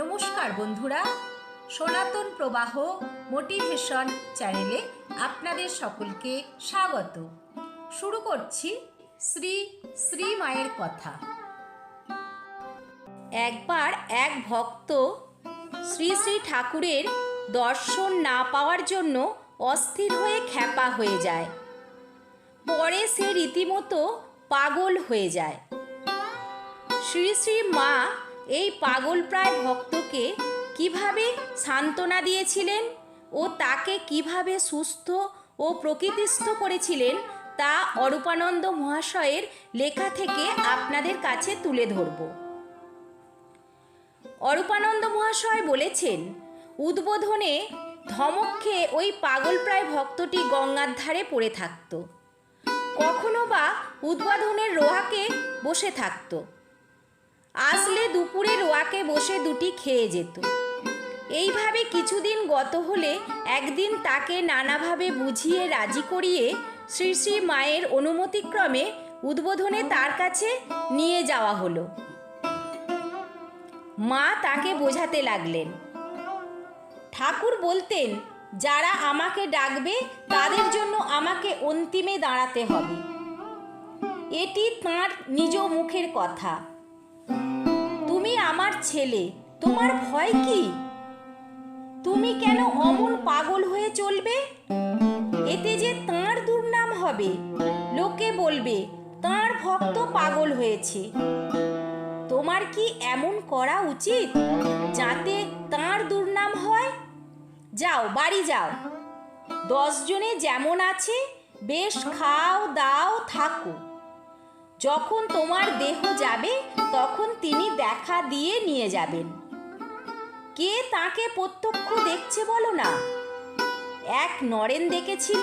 নমস্কার বন্ধুরা। সনাতন প্রবাহ মোটিভেশন চ্যানেলে আপনাদের সকলকে স্বাগত। শুরু করছি শ্রী শ্রী মায়ের কথা। একবার এক ভক্ত শ্রী শ্রী ঠাকুরের দর্শন না পাওয়ার জন্য অস্থির হয়ে খ্যাপা হয়ে যায়। পরে সে রীতিমতো পাগল হয়ে যায়। শ্রী শ্রী মা এই পাগলপ্রায় ভক্তকে কীভাবে সান্ত্বনা দিয়েছিলেন ও তাকে কীভাবে সুস্থ ও প্রকৃতিস্থ করেছিলেন তা অরূপানন্দ মহাশয়ের লেখা থেকে আপনাদের কাছে তুলে ধরব। অরূপানন্দ মহাশয় বলেছেন, উদ্বোধনে ধমক খেয়ে ওই পাগলপ্রায় ভক্তটি গঙ্গার ধারে পড়ে থাকত। কখনো বা উদ্বোধনের রোহাকে বসে থাকতো। আসলে দুপুরে রোয়াকে বসে দুটি খেয়ে যেত। এইভাবে কিছুদিন গত হলে একদিন তাকে নানাভাবে বুঝিয়ে রাজি করিয়ে শ্রী শ্রী মায়ের অনুমতিক্রমে উদ্বোধনে তার কাছে নিয়ে যাওয়া হলো। মা তাকে বোঝাতে লাগলেন, ঠাকুর বলতেন, যারা আমাকে ডাকবে তাদের জন্য আমাকে অন্তিমে দাঁড়াতে হবে। এটি তাঁর নিজ মুখের কথা। আমার ছেলে, তোমার ভয় কি? তুমি কেন অমন পাগল হয়ে চলবে? এতে যে তাঁর দুর্নাম হবে, লোকে বলবে, তাঁর ভক্ত পাগল হয়েছে। তোমার কি এমন করা উচিত যাতে তাঁর দুর্নাম হয়? যাও, বাড়ি যাও। দশজনে যেমন আছে, বেশ খাও, দাও, থাকো। যখন তোমার দেহ যাবে, তখন তিনি দেখা দিয়ে নিয়ে যাবেন। কে তাকে প্রত্যক্ষ দেখছে বলো না? এক নরেন দেখেছিল,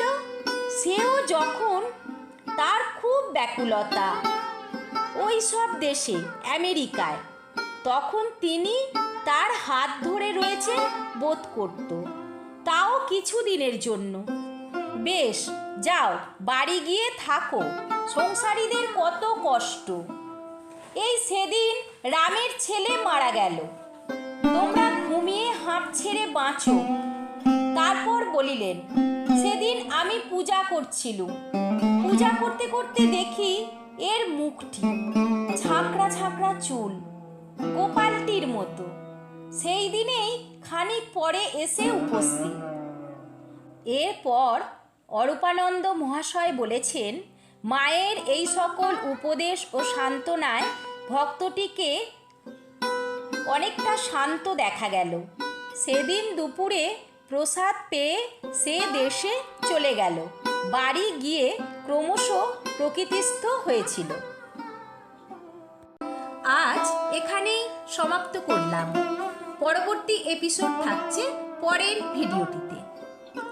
সেও যখন তার খুব ব্যাকুলতা। ওই সব দেশে, আমেরিকায়, তখন তিনি তার হাত ধরে রয়েছে বোধ করত। তাও কিছু দিনের জন্য। বেশ, যাও, বাড়ি গিয়ে থাকো। সংসারীদের কত কষ্ট। এই সেদিন রামের ছেলে মারা গেল। তোমরা ঘুমিয়ে হাঁপ ছেড়ে বাঁচো। তারপর বলিলেন, সেদিন আমি পূজা করছিলুম। পূজা করতে করতে দেখি এর মুখটি ঝাঁকড়া ঝাঁকড়া চুল, গোপালটির মতো। সেই দিনেই খানিক পরে এসে উপস্থিত। এরপর অরূপানন্দ মহাশয় বলেছেন মায়ের এই সকল উপদেশ ও সান্ত্বনায় ভক্তটিকে অনেকটা শান্ত দেখা গেল। সেদিন দুপুরে প্রসাদ পেয়ে সে দেশে চলে গেল। বাড়ি গিয়ে ক্রমশ প্রকৃতিস্থ হয়েছিল। আজ এখানেই সমাপ্ত করলাম। পরবর্তী এপিসোড থাকছে পরের ভিডিওটিতে